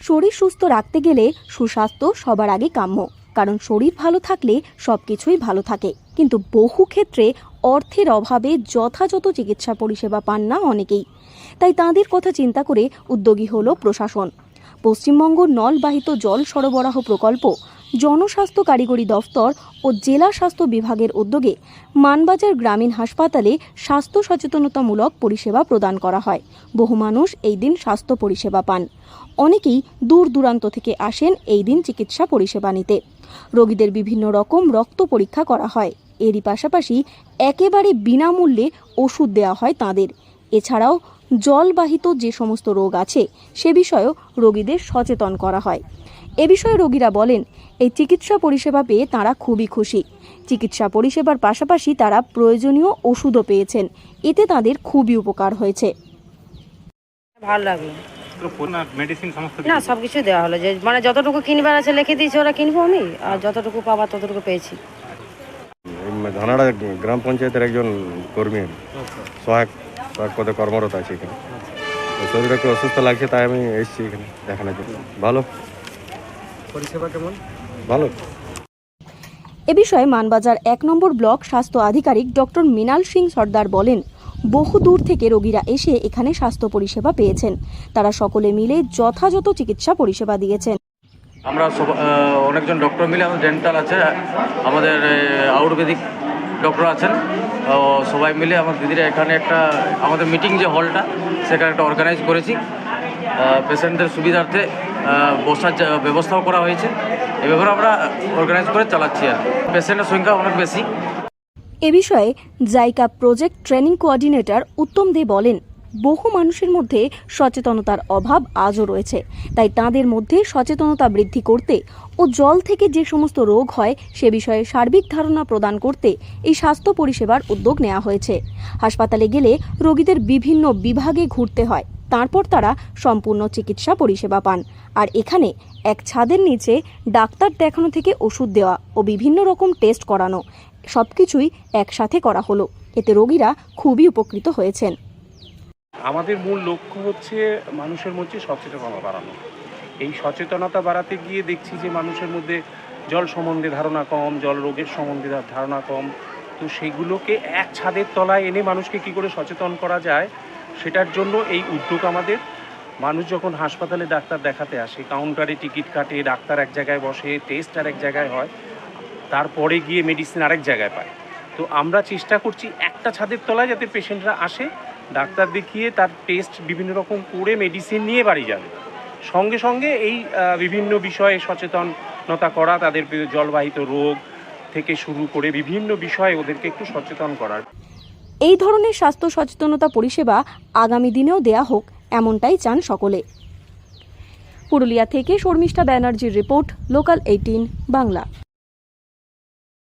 শরীর সুস্থ রাখতে গেলে সুস্বাস্থ্য সবার আগে কাম্য, কারণ শরীর ভালো থাকলে সব কিছুই ভালো থাকে। কিন্তু বহু ক্ষেত্রে অর্থের অভাবে যথাযথ চিকিৎসা পরিষেবা পান না অনেকেই। তাই তাঁদের কথা চিন্তা করে উদ্যোগী হল প্রশাসন। পশ্চিমবঙ্গ নলবাহিত জল সরবরাহ প্রকল্প, জনস্বাস্থ্য কারিগরি দফতর ও জেলা স্বাস্থ্য বিভাগের উদ্যোগে মানবাজার গ্রামীণ হাসপাতালে স্বাস্থ্য সচেতনতামূলক পরিষেবা প্রদান করা হয়। বহু মানুষ এই দিন স্বাস্থ্য পরিষেবা পান। অনেকেই দূর দূরান্ত থেকে আসেন এই দিন চিকিৎসা পরিষেবা নিতে। রোগীদের বিভিন্ন রকম রক্ত পরীক্ষা করা হয়। এরই পাশাপাশি একেবারে বিনামূল্যে ওষুধ দেওয়া হয় তাদের। এছাড়াও জলবাহিত যে সমস্ত রোগ আছে সে বিষয়েও রোগীদের সচেতন করা হয়। এ বিষয়ে রোগীরা বলেন এই চিকিৎসা পরিষেবা পেয়ে তারা খুবই খুশি। চিকিৎসা পরিষেবার পাশাপাশি তারা প্রয়োজনীয় ওষুধও পেয়েছেন। এতে তাদের খুবই উপকার হয়েছে। ভালো লাগল। না সব কিছু দেওয়া হলো। যে মানে যতটুকু কিনবার আছে লিখে দিয়েছে ওরা কিনবো আমি আর যতটুকু পাবার ততটুকু পেয়েছি। ধানাড়া গ্রাম পঞ্চায়েতের একজন কর্মী সহায়ক। পদে কর্মরত আছে এখানে। শরীরটা একটু অসুস্থ লাগছে তাই আমি এসেছি এখানে দেখানোর জন্য। ভালো? পরিষেবা কেমন? ভালো। এ বিষয়ে মানবাজার এক নম্বর ব্লক স্বাস্থ্য আধিকারিক ডক্টর মৃণাল সিং সর্দার বলেন বহু দূর থেকে রোগীরা এসে এখানে স্বাস্থ্য পরিষেবা পেয়েছেন। তারা সকলে মিলে যথাযথ চিকিৎসা পরিষেবা দিয়েছেন। আমরা অনেকজন ডক্টর মিলে আমাদের ডেন্টাল আছে আমাদের আয়ুর্বেদিক ডক্টর আছেন। সবাই মিলে আমার দিদিরা এখানে একটা, আমাদের মিটিং যে হলটা সেখানে একটা অর্গানাইজ করেছি। পেশেন্টদের সুবিধার্থে বসার ব্যবস্থাও করা হয়েছে। এভাবে আমরা অর্গানাইজ করে চালাচ্ছি আর পেশেন্টের সংখ্যা অনেক বেশি। এ বিষয়ে JICA project training coordinator Uttam Dey বলেন বহু মানুষের মধ্যে সচেতনতার অভাব আজও রয়েছে। তাই তাদের মধ্যে সচেতনতা বৃদ্ধি করতে ও জল থেকে যে সমস্ত রোগ হয়, সে বিষয়ে সার্বিক ধারণা প্রদান করতে এই স্বাস্থ্য পরিষেবার উদ্যোগ নেওয়া হয়েছে। হাসপাতালে গেলে রোগীদের বিভিন্ন বিভাগে ঘুরতে হয়। তারপর তারা সম্পূর্ণ চিকিৎসা পরিষেবা পান। আর এখানে এক ছাদের নিচে ডাক্তার দেখানো থেকে ওষুধ দেওয়া ও বিভিন্ন রকম টেস্ট করানো, সবকিছুই একসাথে করা হলো। এতে রোগীরা খুবই উপকৃত হয়েছেন। আমাদের মূল লক্ষ্য হচ্ছে মানুষের মধ্যে সচেতনতা বাড়ানো। এই সচেতনতা বাড়াতে গিয়ে দেখছি যে মানুষের মধ্যে জল সম্বন্ধে ধারণা কম, জল রোগের সম্বন্ধে ধারণা কম। তো সেগুলোকে এক ছাদের তলায় এনে মানুষকে কি করে সচেতন করা যায়, সেটার জন্য এই উদ্যোগ আমাদের। মানুষ যখন হাসপাতালে ডাক্তার দেখাতে আসে, কাউন্টারে টিকিট কাটে, ডাক্তার এক জায়গায় বসে, টেস্ট আর এক জায়গায় হয়, তারপরে গিয়ে মেডিসিন আরেক জায়গায় পায়। তো আমরা চেষ্টা করছি একটা ছাদের তলায় যাতে পেশেন্টরা আসে ডাক্তার দেখিয়ে তার টেস্ট বিভিন্ন রকম করে মেডিসিন নিয়ে বাড়ি যাবে। সঙ্গে সঙ্গে এই বিভিন্ন বিষয়ে সচেতনতা করা, তাদের জলবাহিত রোগ থেকে শুরু করে বিভিন্ন বিষয়ে ওদেরকে একটু সচেতন করার। এই ধরনের স্বাস্থ্য সচেতনতা পরিষেবা আগামী দিনেও দেয়া হোক, এমনটাই চান সকলে। পুরুলিয়া থেকে শর্মিষ্ঠা ব্যানার্জির রিপোর্ট লোকাল এইটিন বাংলা।